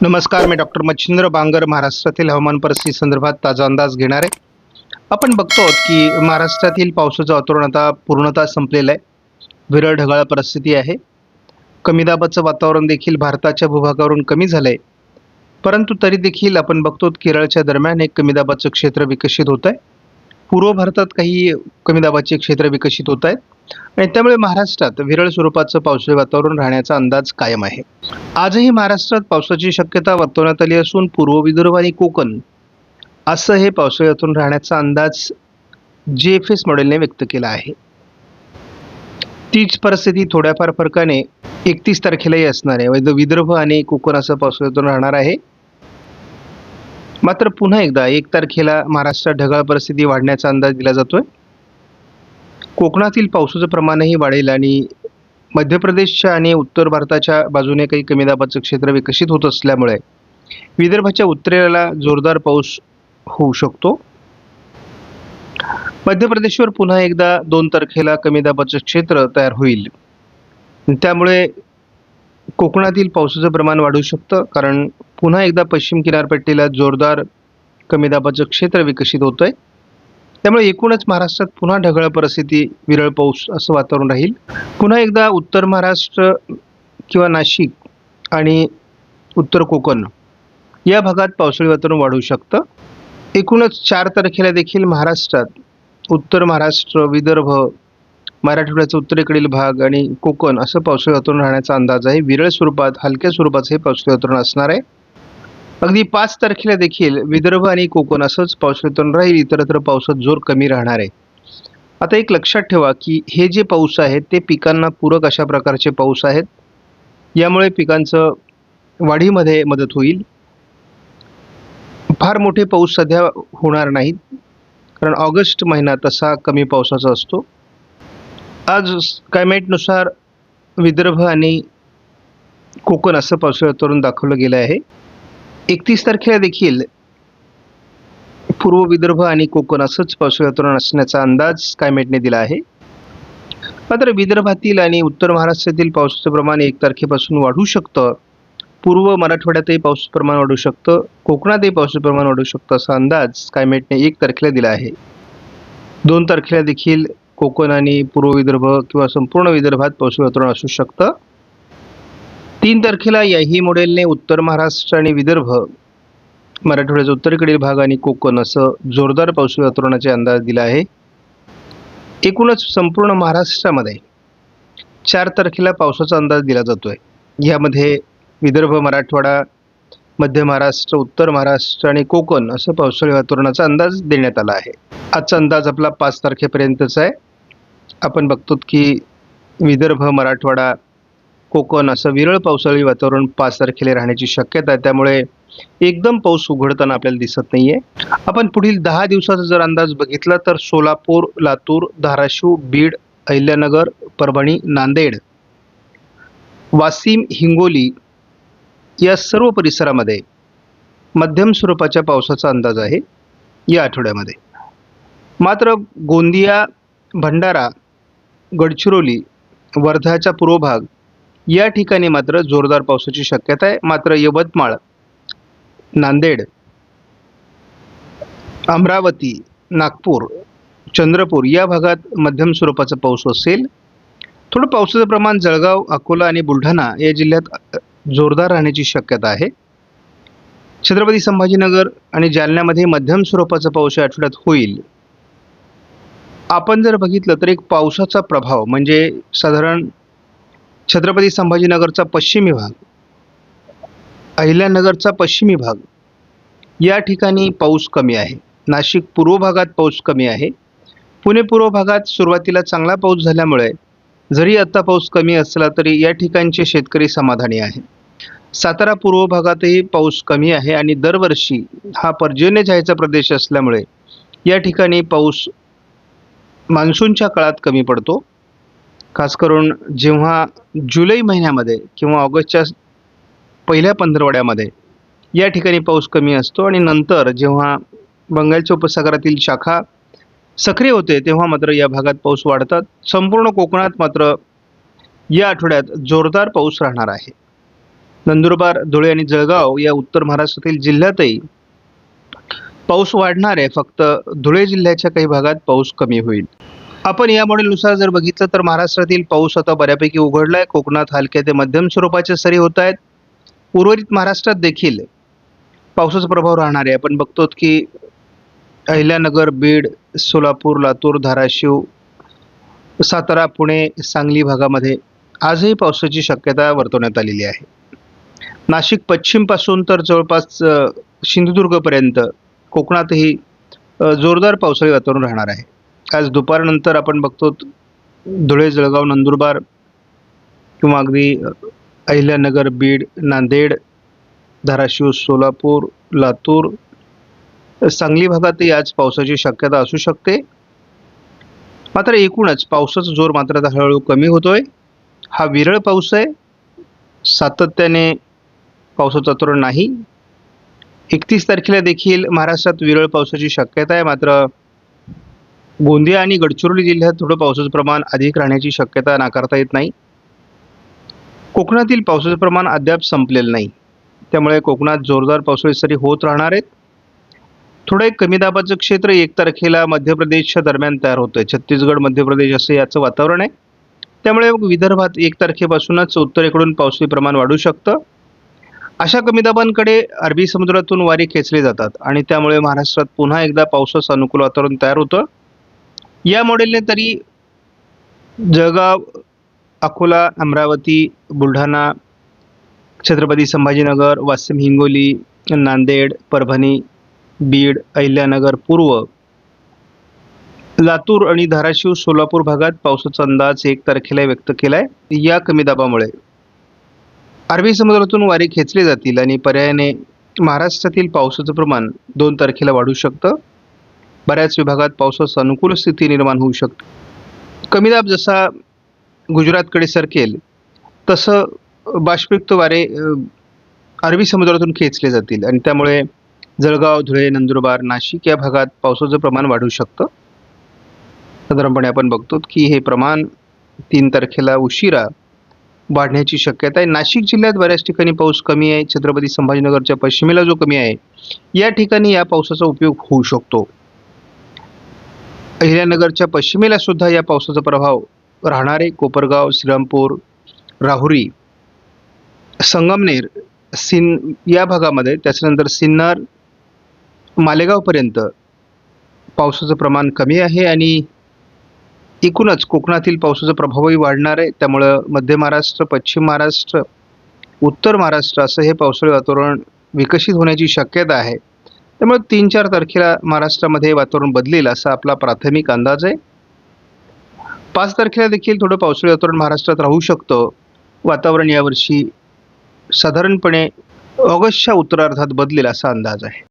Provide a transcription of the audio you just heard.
नमस्कार मी डॉक्टर मच्छिंद्र बांगर महाराष्ट्रातील हवामान परिस्थिती संदर्भात ताजा अंदाज घेणार आहे. आपण बघतो आहोत की महाराष्ट्रातील पावसाचं वातावरण आता पूर्णतः संपलेलं आहे. विरळ ढगाळ परिस्थिती आहे. कमी दाबाचं वातावरण देखील भारताच्या भूभागावरून कमी झालं आहे परंतु तरी देखील आपण बघतो केरळच्या दरम्यान एक कमी दाबाचं क्षेत्र विकसित होत आहे पूर्व भारतात काही कमी दाबाचे क्षेत्र विकसित होत आहेत. आणि त्यामुळे महाराष्ट्रात विरळ स्वरूपाचं पावसाळी वातावरण राहण्याचा अंदाज कायम आहे. आजही महाराष्ट्रात पावसाची शक्यता वर्तवण्यात आली असून पूर्व विदर्भ आणि कोकण असं हे पावसाळी वातावरण राहण्याचा अंदाज जे एफ एस मॉडेलने व्यक्त केला आहे. तीच परिस्थिती थोड्याफार फरकाने एकतीस तारखेलाही असणार आहे. वैध विदर्भ आणि कोकण असं पावसाळी वातावरण राहणार आहे. मात्र पुन्हा एकदा एक तारखेला महाराष्ट्रात ढगाळ परिस्थिती वाढण्याचा अंदाज दिला जातोय. कोकणातील पावसाचं प्रमाणही वाढेल आणि मध्य प्रदेशच्या आणि उत्तर भारताच्या बाजूने काही कमी दाबाचं क्षेत्र विकसित होत असल्यामुळे विदर्भाच्या उत्तरेला जोरदार पाऊस होऊ शकतो. मध्य प्रदेशवर पुन्हा एकदा दोन तारखेला कमी दाबाचं क्षेत्र तयार होईल. त्यामुळे कोकणातील पावसाचं प्रमाण वाढू शकतं कारण पुन्हा एकदा पश्चिम किनारपट्टीला जोरदार कमी दाबाचं क्षेत्र विकसित होत आहे त्यामुळे एकूणच महाराष्ट्रात पुन्हा ढगाळ परिस्थिती विरळ पाऊस असं वातावरण राहील. पुन्हा एकदा उत्तर महाराष्ट्र किंवा नाशिक आणि उत्तर कोकण या भागात पावसाळी वातावरण वाढू शकतं. एकूणच चार तारखेला देखील महाराष्ट्रात उत्तर महाराष्ट्र विदर्भ मराठवाड्याचा उत्तरेकडील भाग आणि कोकण असं पावसाळी वातावरण राहण्याचा अंदाज आहे. विरळ स्वरूपात हलक्या स्वरूपाचं हे पावसाळी वातावरण असणार आहे. अगदी पाच तारखेला देखील विदर्भ आणि कोकण असंच पाऊस वातावरण राहील इतरत्र पावसात जोर कमी राहणार आहे. आता एक लक्षात ठेवा की हे जे पाऊस आहेत ते पिकांना पूरक अशा प्रकारचे पाऊस आहेत. यामुळे पिकांचं वाढीमध्ये मदत होईल. फार मोठे पाऊस सध्या होणार नाहीत कारण ऑगस्ट महिना तसा कमी पावसाचा असतो. आज क्लायमेटनुसार विदर्भ आणि कोकण असं पावसाळ्यात तरुण दाखवलं गेलं आहे. एकतीस तारखेला देखील पूर्व विदर्भ आणि कोकण असंच पावसाळी वातावरण असण्याचा अंदाज कायमेटने दिला आहे. मात्र विदर्भातील आणि उत्तर महाराष्ट्रातील पावसाचं प्रमाण एक तारखेपासून वाढू शकतं. पूर्व मराठवाड्यातही पावसाचं प्रमाण वाढू शकतं. कोकणातही पावसाचं प्रमाण वाढू शकतं असा अंदाज कायमेटने एक तारखेला दिला आहे. दोन तारखेला देखील कोकण आणि पूर्व विदर्भ किंवा संपूर्ण विदर्भात पावसाळी वातावरण असू शकतं. तीन तारखेला याही मॉडेलने उत्तर महाराष्ट्र आणि विदर्भ मराठवाड्याचा उत्तरेकडील भाग आणि कोकण असं जोरदार पाऊस वातावरणाचे अंदाज दिला आहे. एकूणच संपूर्ण महाराष्ट्रामध्ये चार तारखेला पावसाचा अंदाज दिला जातो आहे यामध्ये विदर्भ मराठवाडा मध्य महाराष्ट्र उत्तर महाराष्ट्र आणि कोकण असं पावसाळी वातावरणाचा अंदाज देण्यात आला आहे. आजचा अंदाज आपला पाच तारखेपर्यंतचा आहे. आपण बघतो की विदर्भ मराठवाडा कोकण असं विरळ पावसाळी वातावरण पाच तारखेला राहण्याची शक्यता आहे. त्यामुळे एकदम पाऊस उघडताना आपल्याला दिसत नाहीये. आपण पुढील दहा दिवसाचा जर अंदाज बघितला तर सोलापूर लातूर धाराशिव बीड अहिल्यानगर परभणी नांदेड वाशिम हिंगोली या सर्व परिसरामध्ये मध्यम स्वरूपाच्या पावसाचा अंदाज आहे या आठवड्यामध्ये. मात्र गोंदिया भंडारा गडचिरोली वर्धाचा पूर्व भाग या ठिकाणी मात्र जोरदार पावसाची शक्यता आहे. मात्र यवतमाळ नांदेड अमरावती नागपूर चंद्रपूर या भागात मध्यम स्वरूपाचा पाऊस असेल. थोडं पावसाचं प्रमाण जळगाव अकोला आणि बुलढाणा या जिल्ह्यात जोरदार राहण्याची शक्यता आहे. छत्रपती संभाजीनगर आणि जालन्यामध्ये मध्यम स्वरूपाचा पाऊस या आठवड्यात होईल. आपण जर बघितलं तर एक पावसाचा प्रभाव म्हणजे साधारण छत्रपती संभाजीनगरचा पश्चिमी भाग अहिल्यानगरचा पश्चिमी भाग या ठिकाणी पाऊस कमी आहे. नाशिक पूर्व भागात पाऊस कमी आहे. पुणे पूर्व भागात सुरुवातीला चांगला पाऊस झाल्यामुळे जरी आत्ता पाऊस कमी असला तरी या ठिकाणचे शेतकरी समाधानी आहे सातारा पूर्व भागातही पाऊस कमी आहे आणि दरवर्षी हा पर्जन्य छायेचा प्रदेश असल्यामुळे या ठिकाणी पाऊस मान्सूनच्या काळात कमी पडतो. खास करून जेव्हा जुलै महिन्यामध्ये किंवा ऑगस्टच्या पहिल्या पंधरवड्यामध्ये या ठिकाणी पाऊस कमी असतो आणि नंतर जेव्हा बंगालच्या उपसागरातील शाखा सक्रिय होते तेव्हा मात्र या भागात पाऊस वाढतात. संपूर्ण कोकणात मात्र या आठवड्यात जोरदार पाऊस राहणार आहे. नंदुरबार धुळे आणि जळगाव या उत्तर महाराष्ट्रातील जिल्ह्यातही पाऊस वाढणार आहे. फक्त धुळे जिल्ह्याच्या काही भागात पाऊस कमी होईल. आपण या मॉडेलनुसार जर बघितलं तर महाराष्ट्रातील पाऊस आता बऱ्यापैकी उघडला आहे कोकणात हलक्या ते मध्यम स्वरूपाच्या सरी होत आहेत. उर्वरित महाराष्ट्रात देखील पावसाचा प्रभाव राहणार आहे. आपण बघतो की अहिल्यानगर बीड सोलापूर लातूर धाराशिव सातारा पुणे सांगली भागामध्ये आजही पावसाची शक्यता वर्तवण्यात आलेली आहे. नाशिक पश्चिमपासून तर जवळपास सिंधुदुर्गपर्यंत कोकणातही जोरदार पावसाळी वातावरण राहणार आहे. आज दुपारनंतर आपण बघतो धुळे जळगाव नंदुरबार किंवा अगदी अहिल्यानगर बीड नांदेड धाराशिव सोलापूर लातूर सांगली भागातही आज पावसाची शक्यता असू शकते. मात्र एकूणच पावसाचा जोर मात्र आता हळूहळू कमी होतोय. हा विरळ पाऊस आहे. सातत्याने पावसाचा तोर नाही. एकतीस तारखेला देखील महाराष्ट्रात विरळ पावसाची शक्यता आहे. मात्र गोंदिया आणि गडचिरोली जिल्ह्यात थोडं पावसाचं प्रमाण अधिक राहण्याची शक्यता नाकारता येत नाही. कोकणातील पावसाचं प्रमाण अद्याप संपलेलं नाही. त्यामुळे कोकणात जोरदार पावसाळी सरी होत राहणार आहेत. थोडं एक कमी दाबाचं क्षेत्र एक तारखेला मध्य प्रदेशच्या दरम्यान तयार होतं छत्तीसगड मध्य प्रदेश असं याचं वातावरण आहे. त्यामुळे विदर्भात एक तारखेपासूनच उत्तरेकडून पावसाचे प्रमाण वाढू शकतं. अशा कमी दाबांकडे अरबी समुद्रातून वारे खेचले जातात आणि त्यामुळे महाराष्ट्रात पुन्हा एकदा पावसाचं अनुकूल वातावरण तयार होतं. या मॉडेलने तरी जळगाव अकोला अमरावती बुलढाणा छत्रपती संभाजीनगर वाशिम हिंगोली नांदेड परभणी बीड अहिल्यानगर पूर्व लातूर आणि धाराशिव सोलापूर भागात पावसाचा अंदाज एक तारखेला व्यक्त केला आहे या कमी दाबामुळे अरबी समुद्रातून वारे खेचले जातील आणि पर्यायाने महाराष्ट्रातील पावसाचं प्रमाण दोन तारखेला वाढू शकतं. बऱ्याच विभागात पावसाचं अनुकूल स्थिती निर्माण होऊ शकते. कमी दाब जसा गुजरातकडे सरकेल तसं बाष्पयुक्त वारे अरबी समुद्रातून खेचले जातील आणि त्यामुळे जळगाव धुळे नंदुरबार नाशिक या भागात पावसाचं प्रमाण वाढू शकतं. साधारणपणे आपण बघतो की हे प्रमाण तीन तारखेला उशिरा वाढण्याची शक्यता आहे. नाशिक जिल्ह्यात बऱ्याच ठिकाणी पाऊस कमी आहे. छत्रपती संभाजीनगरच्या पश्चिमेला जो कमी आहे या ठिकाणी या पावसाचा उपयोग होऊ शकतो. अहिल्यानगरच्या पश्चिमेला सुद्धा या पावसाचा प्रभाव राहणारे कोपरगाव श्रीरामपूर राहुरी संगमनेर सिन या भागामध्ये त्याच्यानंतर सिन्नर मालेगावपर्यंत पावसाचं प्रमाण कमी आहे आणि एकूणच कोकणातील पावसाचा प्रभावही वाढणार आहे. त्यामुळं मध्य महाराष्ट्र पश्चिम महाराष्ट्र उत्तर महाराष्ट्र असं हे पावसाळी वातावरण विकसित होण्याची शक्यता आहे. त्यामुळे तीन चार तारखेला महाराष्ट्रामध्ये वातावरण बदलेल असा आपला प्राथमिक अंदाज आहे. पाच तारखेला देखील थोडं पावसाळी वातावरण महाराष्ट्रात राहू शकतं. वातावरण यावर्षी साधारणपणे ऑगस्टच्या उत्तरार्धात बदलेल असा अंदाज आहे.